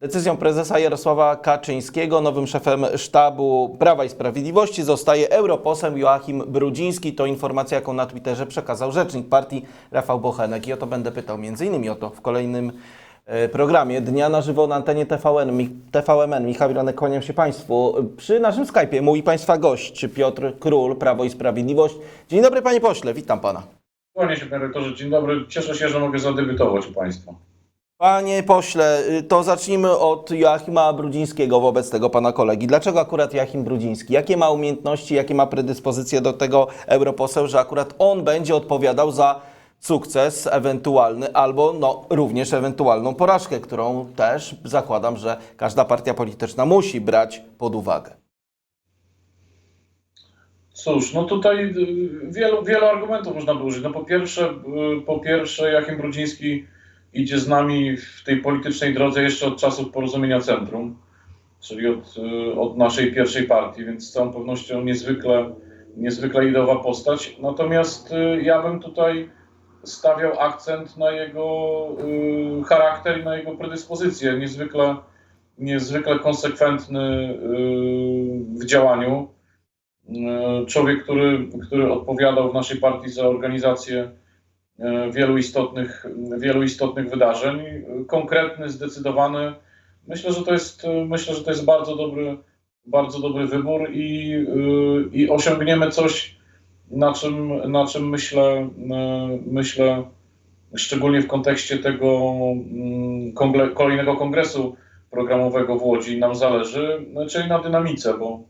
Decyzją prezesa Jarosława Kaczyńskiego nowym szefem sztabu Prawa i Sprawiedliwości zostaje europoseł Joachim Brudziński. To informacja, jaką na Twitterze przekazał rzecznik partii Rafał Bochenek. I o to będę pytał innymi o to w kolejnym e, programie Dnia na żywo na antenie TVN, TVMN. Michał Wilanek, kłaniam się Państwu. Przy naszym Skype'ie mój Państwa gość Piotr Król, Prawo i Sprawiedliwość. Dzień dobry Panie Pośle, witam Pana. Kłaniam się, panie rektorze. Dzień dobry. Cieszę się, że mogę zadebiutować u państwa. Panie pośle, y, to zacznijmy od Joachima Brudzińskiego wobec tego pana kolegi. Dlaczego akurat Joachim Brudziński? Jakie ma umiejętności, jakie ma predyspozycje do tego europoseł, że akurat on będzie odpowiadał za sukces ewentualny albo no, również ewentualną porażkę, którą też zakładam, że każda partia polityczna musi brać pod uwagę. Cóż, no tutaj y, wielu, wielu argumentów można by użyć. No po pierwsze, y, po pierwsze Jachim Brudziński idzie z nami w tej politycznej drodze jeszcze od czasów porozumienia centrum, czyli od, y, od naszej pierwszej partii, więc z całą pewnością niezwykle, niezwykle ideowa postać. Natomiast y, ja bym tutaj stawiał akcent na jego y, charakter i na jego predyspozycje. Niezwykle, niezwykle konsekwentny w działaniu. Człowiek, który, który odpowiadał w naszej partii za organizację wielu istotnych, wielu istotnych wydarzeń. Konkretny, zdecydowany. Myślę, że to jest, myślę, że to jest bardzo dobry, bardzo dobry wybór i, e, i osiągniemy coś, na czym, na czym myślę, e, myślę, szczególnie w kontekście tego mm, kolejnego kongresu programowego w Łodzi nam zależy, czyli na dynamice, bo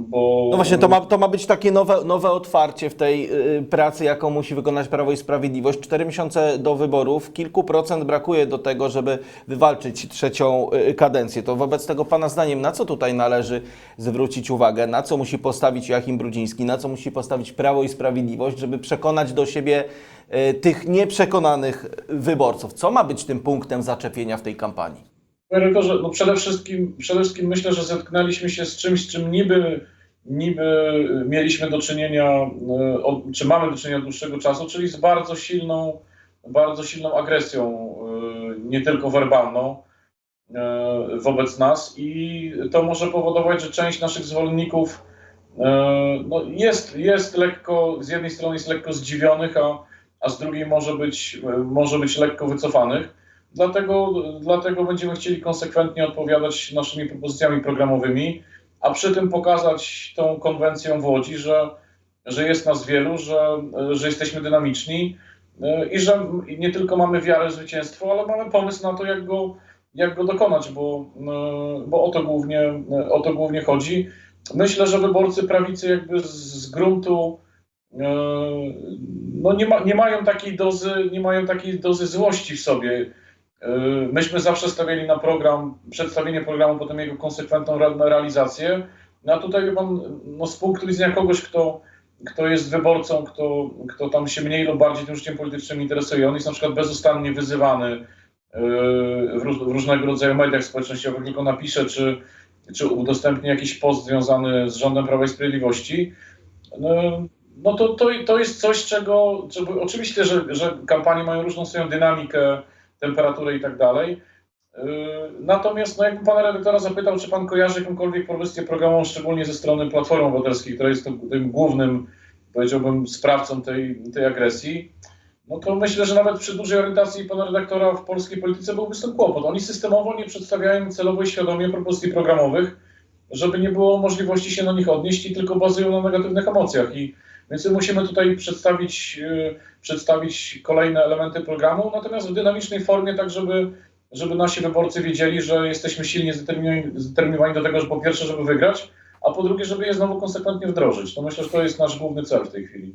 bo No właśnie, to ma, to ma być takie nowe, nowe otwarcie w tej y, pracy, jaką musi wykonać Prawo i Sprawiedliwość. Cztery miesiące do wyborów, kilku procent brakuje do tego, żeby wywalczyć trzecią y, kadencję. To wobec tego Pana zdaniem, na co tutaj należy zwrócić uwagę, na co musi postawić Joachim Brudziński, na co musi postawić Prawo i Sprawiedliwość, żeby przekonać do siebie y, tych nieprzekonanych wyborców? Co ma być tym punktem zaczepienia w tej kampanii? Panie rektorze, no przede wszystkim, przede wszystkim myślę, że zetknęliśmy się z czymś, z czym niby, niby mieliśmy do czynienia, e, czy mamy do czynienia od dłuższego czasu, czyli z bardzo silną, bardzo silną agresją, e, nie tylko werbalną e, wobec nas i to może powodować, że część naszych zwolenników no jest, jest lekko, z jednej strony jest lekko zdziwionych, a, a z drugiej może być, może być lekko wycofanych. Dlatego, dlatego będziemy chcieli konsekwentnie odpowiadać naszymi propozycjami programowymi, a przy tym pokazać tą konwencją w Łodzi, że, że jest nas wielu, że, że jesteśmy dynamiczni e, i że nie tylko mamy wiarę w zwycięstwo, ale mamy pomysł na to, jak go, jak go dokonać, bo, e, bo o, to głównie, o to głównie chodzi. Myślę, że wyborcy prawicy jakby z, gruntu e, no nie, ma, nie mają takiej dozy, nie mają takiej dozy złości w sobie. Yy, Myśmy zawsze stawiali na program, przedstawienie programu, potem jego konsekwentną re- realizację. No a tutaj pan, no z punktu widzenia kogoś, kto, kto jest wyborcą, kto, kto tam się mniej lub bardziej tym życiem politycznym interesuje, on jest na przykład bezustannie wyzywany yy, w, róż, w różnego rodzaju mediach społecznościowych, tylko napisze, czy, czy udostępni jakiś post związany z rządem Prawa i Sprawiedliwości. No, no to, to, to jest coś, czego, czego oczywiście, że, że kampanie mają różną swoją dynamikę, temperaturę i tak dalej. Yy, Natomiast, no jakbym pana redaktora zapytał, czy pan kojarzy jakąkolwiek propozycję programową, szczególnie ze strony Platformy Obywatelskiej, która jest tym, tym głównym, powiedziałbym, sprawcą tej, tej agresji, no to myślę, że nawet przy dużej orientacji pana redaktora w polskiej polityce byłby z tym kłopot. Oni systemowo nie przedstawiają celowo i świadomie propozycji programowych, żeby nie było możliwości się na nich odnieść i tylko bazują na negatywnych emocjach. I więc musimy tutaj przedstawić, yy, przedstawić kolejne elementy programu, natomiast w dynamicznej formie, tak żeby, żeby nasi wyborcy wiedzieli, że jesteśmy silnie zdeterminowani do tego, że po pierwsze, żeby wygrać, a po drugie, żeby je znowu konsekwentnie wdrożyć. To myślę, że to jest nasz główny cel w tej chwili.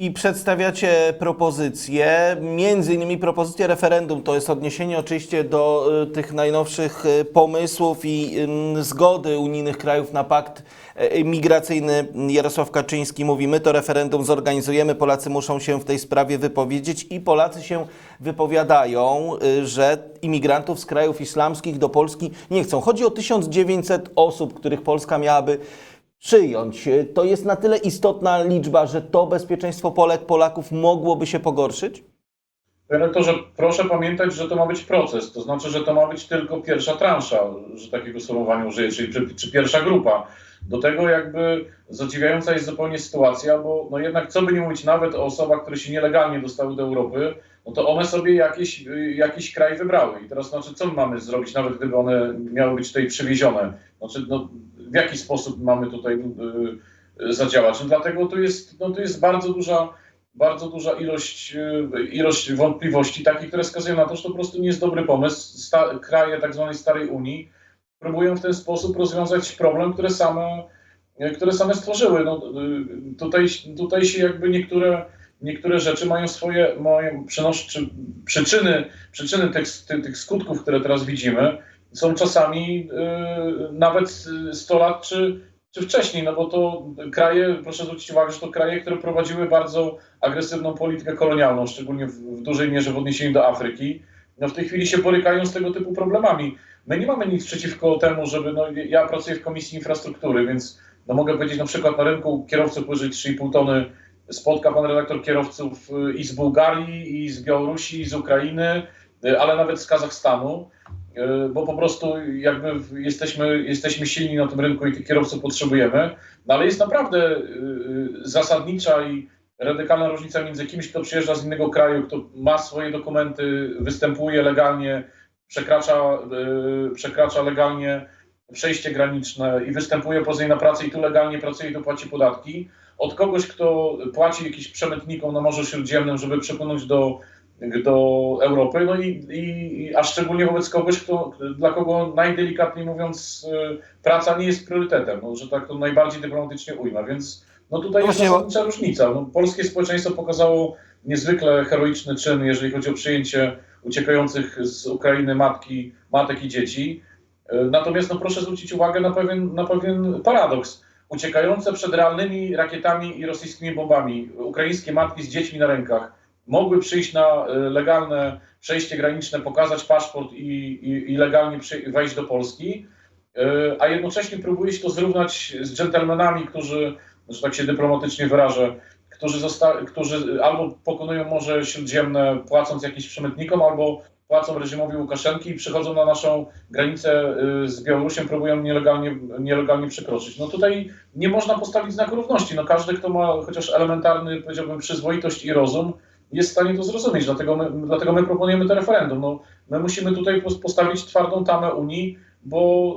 I przedstawiacie propozycje, między innymi propozycję referendum, to jest odniesienie oczywiście do y, tych najnowszych y, pomysłów i zgody unijnych krajów na pakt y, migracyjny. Jarosław Kaczyński mówi, my to referendum zorganizujemy, Polacy muszą się w tej sprawie wypowiedzieć i Polacy się wypowiadają, y, że imigrantów z krajów islamskich do Polski nie chcą. Chodzi o 1900 osób, których Polska miałaby przyjąć. To jest na tyle istotna liczba, że to bezpieczeństwo Polek, Polaków mogłoby się pogorszyć? Panie rektorze, proszę pamiętać, że to ma być proces, to znaczy, że to ma być tylko pierwsza transza, że takiego sformułowania użyję, czyli czy, czy pierwsza grupa. Do tego jakby zadziwiająca jest zupełnie sytuacja, bo no jednak co by nie mówić nawet o osobach, które się nielegalnie dostały do Europy, no to one sobie jakiś, y, jakiś kraj wybrały. I teraz znaczy, co my mamy zrobić, nawet gdyby one miały być tutaj przywiezione? Znaczy, no, w jaki sposób mamy tutaj y, y, zadziałać? No dlatego tu jest, no, tu jest bardzo duża bardzo duża ilość, y, ilość wątpliwości, takich, które wskazują na to, że to po prostu nie jest dobry pomysł. Sta kraje tak zwanej Starej Unii próbują w ten sposób rozwiązać problem, które same, które same stworzyły. No, tutaj, tutaj się jakby niektóre, niektóre rzeczy mają swoje, mają przynosz, czy przyczyny, przyczyny tych, tych skutków, które teraz widzimy, są czasami y, nawet 100 lat czy, czy wcześniej, no bo to kraje, proszę zwrócić uwagę, że to kraje, które prowadziły bardzo agresywną politykę kolonialną, szczególnie w, w dużej mierze w odniesieniu do Afryki, no w tej chwili się borykają z tego typu problemami. My nie mamy nic przeciwko temu, żeby, no ja pracuję w Komisji Infrastruktury, więc no mogę powiedzieć na przykład na rynku kierowców powyżej 3,5 tony spotka pan redaktor kierowców y, i z Bułgarii, i z Białorusi, i z Ukrainy, y, ale nawet z Kazachstanu, bo po prostu jakby jesteśmy, jesteśmy silni na tym rynku i tych kierowców potrzebujemy, no ale jest naprawdę y, y, zasadnicza i radykalna różnica między kimś, kto przyjeżdża z innego kraju, kto ma swoje dokumenty, występuje legalnie, przekracza, przekracza legalnie przejście graniczne i występuje później na pracę i tu legalnie pracuje i tu płaci podatki, od kogoś, kto płaci jakiś przemytnikom na Morzu Śródziemnym, żeby przepłynąć do, do Europy, no i, i, a szczególnie wobec kogoś, kto, dla kogo najdelikatniej mówiąc y, praca nie jest priorytetem, no, że tak to najbardziej dyplomatycznie ujmę, więc no tutaj jest Właśnie- zasadnicza różnica. No, polskie społeczeństwo pokazało niezwykle heroiczny czyn, jeżeli chodzi o przyjęcie uciekających z Ukrainy matki, matek i dzieci. E, Natomiast no, proszę zwrócić uwagę na pewien, na pewien paradoks. Uciekające przed realnymi rakietami i rosyjskimi bombami ukraińskie matki z dziećmi na rękach mogły przyjść na e, legalne przejście graniczne, pokazać paszport i, i, i legalnie wejść do Polski, e, a jednocześnie próbuje się to zrównać z dżentelmenami, którzy, że tak się dyplomatycznie wyrażę, którzy, którzy albo pokonują Morze Śródziemne płacąc jakimś przemytnikom, albo płacą reżimowi Łukaszenki i przychodzą na naszą granicę y, z Białorusią, próbują nielegalnie, nielegalnie przekroczyć. No tutaj nie można postawić znaku równości. No każdy, kto ma chociaż elementarny, powiedziałbym, przyzwoitość i rozum, jest w stanie to zrozumieć. Dlatego my, dlatego my proponujemy to referendum. No, my musimy tutaj pos- postawić twardą tamę Unii, bo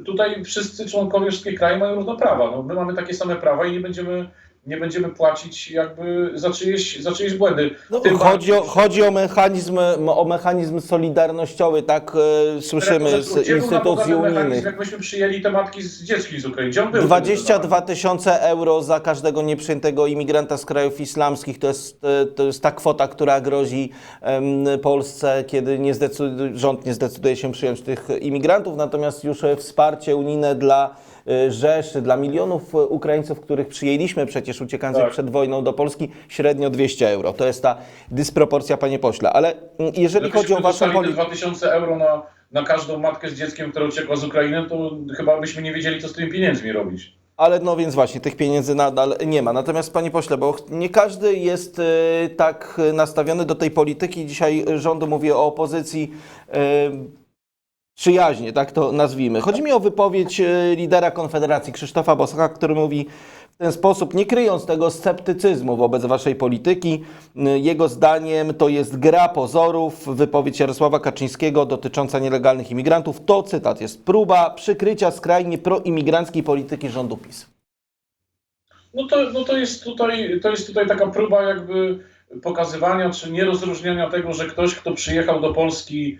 y, tutaj wszyscy członkowie wszystkich krajów mają równe prawa. No, my mamy takie same prawa i nie będziemy, nie będziemy płacić jakby za czyjeś, za czyjeś błędy. No, Tym chodzi, o, chodzi o, mechanizm, o mechanizm solidarnościowy, tak e, słyszymy z instytucji unijnych. Jak myśmy przyjęli te matki z dziecki z Ukrainy. Gdzie on był? 22 tysiące euro za każdego nieprzyjętego imigranta z krajów islamskich to jest, e, to jest ta kwota, która grozi em, Polsce, kiedy nie zdecyduje, rząd nie zdecyduje się przyjąć tych imigrantów. Natomiast już e, wsparcie unijne dla Rzeszy, dla milionów e, Ukraińców, których przyjęliśmy przecież uciekających Tak. przed wojną do Polski, średnio 200 euro. To jest ta dysproporcja, panie pośle. Ale mm, jeżeli chodzi o waszą politykę. 2000 euro na, na każdą matkę z dzieckiem, która uciekła z Ukrainy, to chyba byśmy nie wiedzieli, co z tymi pieniędzmi robić. Ale no więc właśnie, tych pieniędzy nadal nie ma. Natomiast panie pośle, bo nie każdy jest e, tak nastawiony do tej polityki. Dzisiaj rządu mówię o opozycji przyjaźnie, tak to nazwijmy. Chodzi mi o wypowiedź e, lidera Konfederacji Krzysztofa Boska, który mówi w ten sposób, nie kryjąc tego sceptycyzmu wobec waszej polityki, e, jego zdaniem to jest gra pozorów. Wypowiedź Jarosława Kaczyńskiego dotycząca nielegalnych imigrantów to, cytat, jest próba przykrycia skrajnie proimigranckiej polityki rządu PiS. No to, no to, jest tutaj, to jest tutaj taka próba jakby pokazywania, czy nierozróżniania tego, że ktoś, kto przyjechał do Polski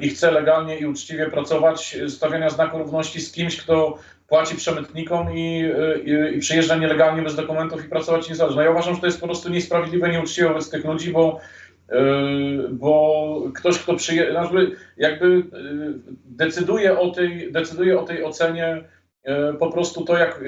i chce legalnie i uczciwie pracować, stawiania znaku równości z kimś, kto płaci przemytnikom i, yy, i przyjeżdża nielegalnie bez dokumentów i pracować niezależnie. Ja uważam, że to jest po prostu niesprawiedliwe, nieuczciwe wobec tych ludzi, bo Yy, bo ktoś, kto przyjeżdża, jakby, jakby yy, decyduje o tej, decyduje o tej ocenie yy, po prostu to, jak,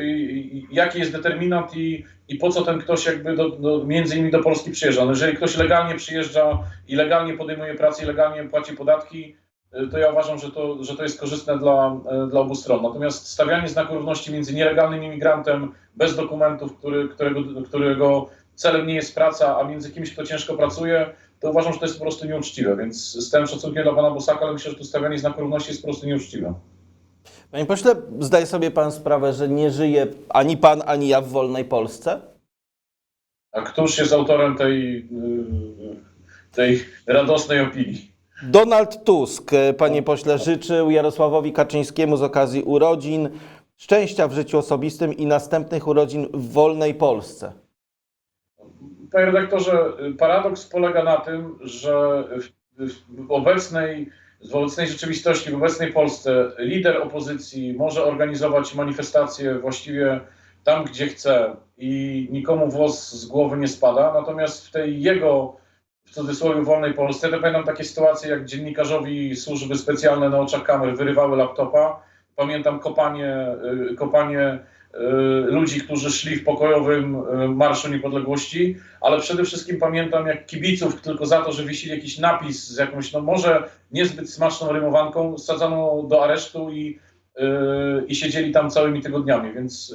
jaki jest determinant i, i po co ten ktoś jakby do, do, między innymi do Polski przyjeżdża. No jeżeli ktoś legalnie przyjeżdża i legalnie podejmuje pracę i legalnie płaci podatki, yy, to ja uważam, że to, że to jest korzystne dla, yy, dla obu stron. Natomiast stawianie znaku równości między nielegalnym imigrantem bez dokumentów, który, którego, którego celem nie jest praca, a między kimś, kto ciężko pracuje, to uważam, że to jest po prostu nieuczciwe. Więc z całym szacunkiem dla pana Bosaka, ale myślę, że to stawianie znaku równości jest po prostu nieuczciwe. Panie pośle, zdaje sobie pan sprawę, że nie żyje ani pan, ani ja w wolnej Polsce? A któż jest autorem tej, yy, tej radosnej opinii? Donald Tusk, panie pośle, życzył Jarosławowi Kaczyńskiemu z okazji urodzin szczęścia w życiu osobistym i następnych urodzin w wolnej Polsce. Panie redaktorze, paradoks polega na tym, że w, w obecnej, w obecnej rzeczywistości, w obecnej Polsce lider opozycji może organizować manifestacje właściwie tam, gdzie chce i nikomu włos z głowy nie spada, natomiast w tej jego, w cudzysłowie, wolnej Polsce, to pamiętam takie sytuacje, jak dziennikarzowi służby specjalne na oczach kamer wyrywały laptopa, pamiętam kopanie, y, kopanie ludzi, którzy szli w pokojowym y, Marszu Niepodległości, ale przede wszystkim pamiętam jak kibiców tylko za to, że wisili jakiś napis z jakąś, no może niezbyt smaczną rymowanką, sadzano do aresztu i, y, i siedzieli tam całymi tygodniami, więc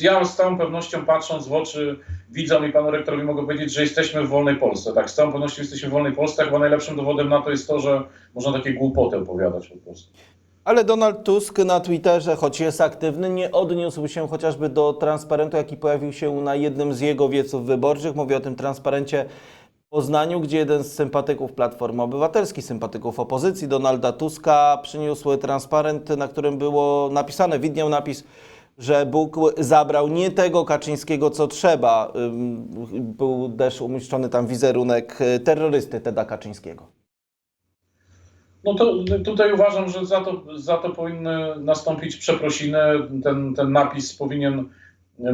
y, ja z całą pewnością patrząc w oczy widzom i panu rektorowi mogę powiedzieć, że jesteśmy w wolnej Polsce, tak, z całą pewnością jesteśmy w wolnej Polsce, chyba najlepszym dowodem na to jest to, że można takie głupoty opowiadać po prostu. Ale Donald Tusk na Twitterze, choć jest aktywny, nie odniósł się chociażby do transparentu, jaki pojawił się na jednym z jego wieców wyborczych. Mówię o tym transparencie w Poznaniu, gdzie jeden z sympatyków Platformy Obywatelskiej, sympatyków opozycji Donalda Tuska przyniósł transparent, na którym było napisane, widniał napis, że Bóg zabrał nie tego Kaczyńskiego, co trzeba. Był też umieszczony tam wizerunek y, terrorysty Teda Kaczyńskiego. No to tutaj uważam, że za to, za to powinny nastąpić przeprosiny. Ten, ten napis powinien,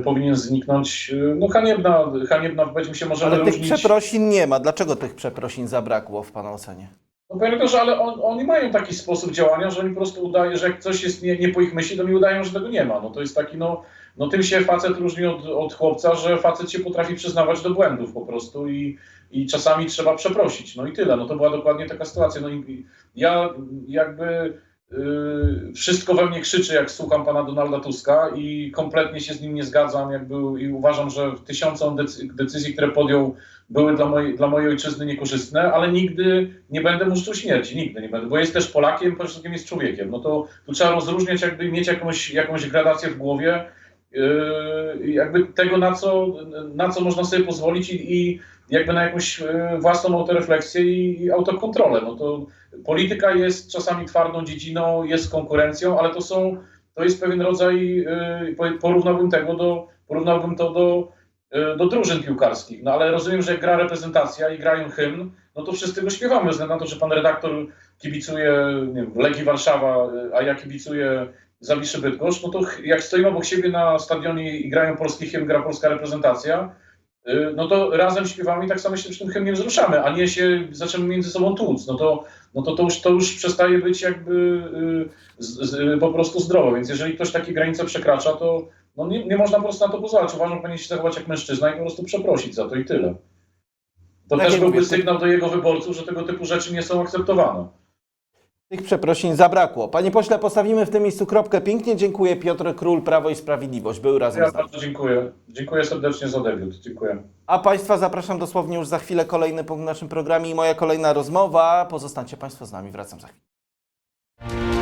powinien zniknąć. No haniebna, haniebna wypowiedź mi się możemy Ale tych różnić. przeprosin nie ma. Dlaczego tych przeprosin zabrakło w Pana ocenie? No redaktorze, ale on, oni mają taki sposób działania, że oni po prostu udają, że jak coś jest nie, nie po ich myśli, to mi udają, że tego nie ma. No to jest taki, no, no tym się facet różni od, od chłopca, że facet się potrafi przyznawać do błędów po prostu i, i czasami trzeba przeprosić. No i tyle. No to była dokładnie taka sytuacja. No i ja jakby yy, wszystko we mnie krzyczy, jak słucham pana Donalda Tuska i kompletnie się z nim nie zgadzam jakby, i uważam, że tysiące decy- decyzji, które podjął, były dla mojej, dla mojej ojczyzny niekorzystne, ale nigdy nie będę mu życzył śmierci, nigdy nie będę, bo jest też Polakiem, przede wszystkim jest człowiekiem. No to tu trzeba rozróżniać, jakby mieć jakąś, jakąś gradację w głowie, jakby tego, na co, na co można sobie pozwolić i, i jakby na jakąś yy, własną autorefleksję i, i autokontrolę. No to polityka jest czasami twardą dziedziną, jest konkurencją, ale to są, to jest pewien rodzaj, yy, po- porównałbym tego do, porównałbym to do, yy, do drużyn piłkarskich. No ale rozumiem, że jak gra reprezentacja i grają hymn, no to wszyscy go śpiewamy, ze względu na to, że pan redaktor kibicuje nie wiem, Legii Warszawa, yy, a ja kibicuję Zawiszy Bydgoszcz, no to jak stoimy obok siebie na stadionie i grają polski hymn, gra polska reprezentacja, yy, no to razem śpiewamy i tak samo się przy tym hymnie wzruszamy, a nie się zaczynamy między sobą tłuc. No to, no to, to, już, to już przestaje być jakby yy, z, z, po prostu zdrowe. Więc jeżeli ktoś takie granice przekracza, to no nie, nie można po prostu na to pozwalać. Uważam, że powinien się zachować jak mężczyzna i po prostu przeprosić za to i tyle. To Tak też byłby mówię, sygnał do jego wyborców, że tego typu rzeczy nie są akceptowane. Tych przeprosin zabrakło. Panie pośle, postawimy w tym miejscu kropkę. Pięknie dziękuję. Piotr Król, Prawo i Sprawiedliwość. Był razem Ja z nami. bardzo dziękuję. Dziękuję serdecznie za debiut. Dziękuję. A Państwa zapraszam dosłownie już za chwilę kolejny punkt w naszym programie i moja kolejna rozmowa. Pozostańcie Państwo z nami. Wracam za chwilę.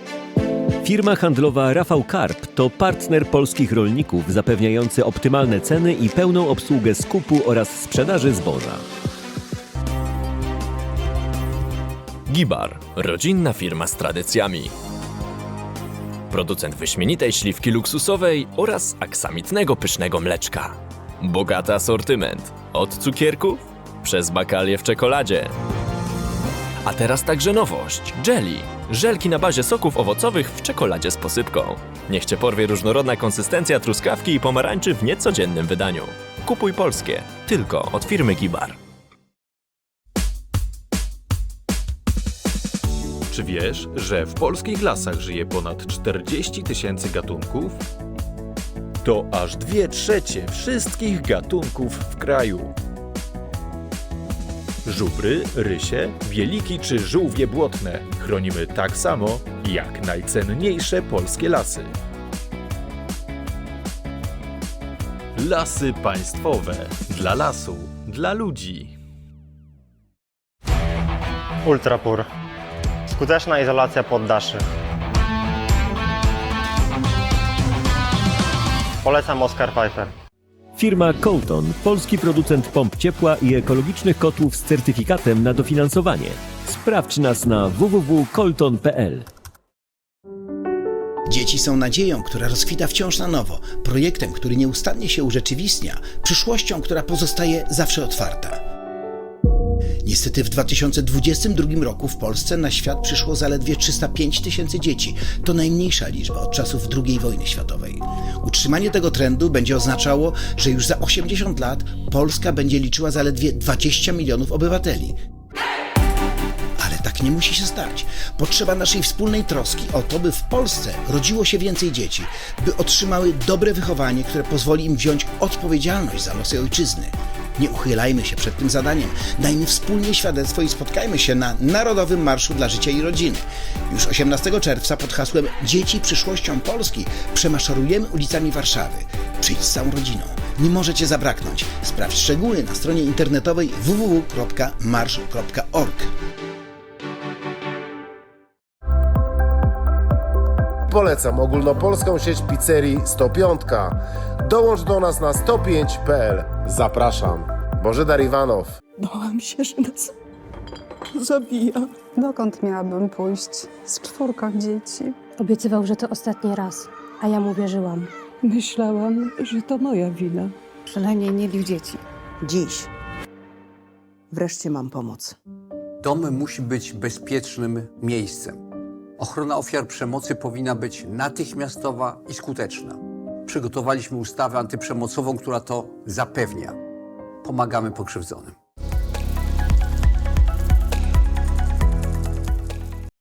Firma handlowa Rafał Karp to partner polskich rolników zapewniający optymalne ceny i pełną obsługę skupu oraz sprzedaży zboża. Gibar. Rodzinna firma z tradycjami. Producent wyśmienitej śliwki luksusowej oraz aksamitnego pysznego mleczka. Bogaty asortyment. Od cukierków przez bakalię w czekoladzie. A teraz także nowość jelly. Żelki na bazie soków owocowych w czekoladzie z posypką. Niech cię porwie różnorodna konsystencja truskawki i pomarańczy w niecodziennym wydaniu. Kupuj polskie, tylko od firmy Gibar. Czy wiesz, że w polskich lasach żyje ponad 40 tysięcy gatunków? To aż dwie trzecie wszystkich gatunków w kraju. Żubry, rysie, wieliki czy żółwie błotne chronimy tak samo jak najcenniejsze polskie lasy. Lasy państwowe. Dla lasu, dla ludzi. Ultrapur. Skuteczna izolacja poddaszy. Polecam Oscar Pfeiffer. Firma Colton, polski producent pomp ciepła i ekologicznych kotłów z certyfikatem na dofinansowanie. Sprawdź nas na www.colton.pl. Dzieci są nadzieją, która rozkwita wciąż na nowo, projektem, który nieustannie się urzeczywistnia, przyszłością, która pozostaje zawsze otwarta. Niestety w 2022 roku w Polsce na świat przyszło zaledwie 305 tysięcy dzieci. To najmniejsza liczba od czasów II wojny światowej. Utrzymanie tego trendu będzie oznaczało, że już za 80 lat Polska będzie liczyła zaledwie 20 milionów obywateli. Ale tak nie musi się stać. Potrzeba naszej wspólnej troski o to, by w Polsce rodziło się więcej dzieci, by otrzymały dobre wychowanie, które pozwoli im wziąć odpowiedzialność za losy ojczyzny. Nie uchylajmy się przed tym zadaniem. Dajmy wspólnie świadectwo i spotkajmy się na Narodowym Marszu dla Życia i Rodziny. Już 18 czerwca pod hasłem Dzieci przyszłością Polski przemaszerujemy ulicami Warszawy. Przyjdź z całą rodziną. Nie możecie zabraknąć. Sprawdź szczegóły na stronie internetowej www.marsz.org. Polecam ogólnopolską sieć pizzerii 105. Dołącz do nas na 105.pl. Zapraszam. Bożydar Iwanow. Bałam się, że nas zabija. Dokąd miałabym pójść? Z czwórką dzieci. Obiecywał, że to ostatni raz, a ja mu wierzyłam. Myślałam, że to moja wina. Przynajmniej nie bił dzieci. Dziś. Wreszcie mam pomoc. Dom musi być bezpiecznym miejscem. Ochrona ofiar przemocy powinna być natychmiastowa i skuteczna. Przygotowaliśmy ustawę antyprzemocową, która to zapewnia. Pomagamy pokrzywdzonym.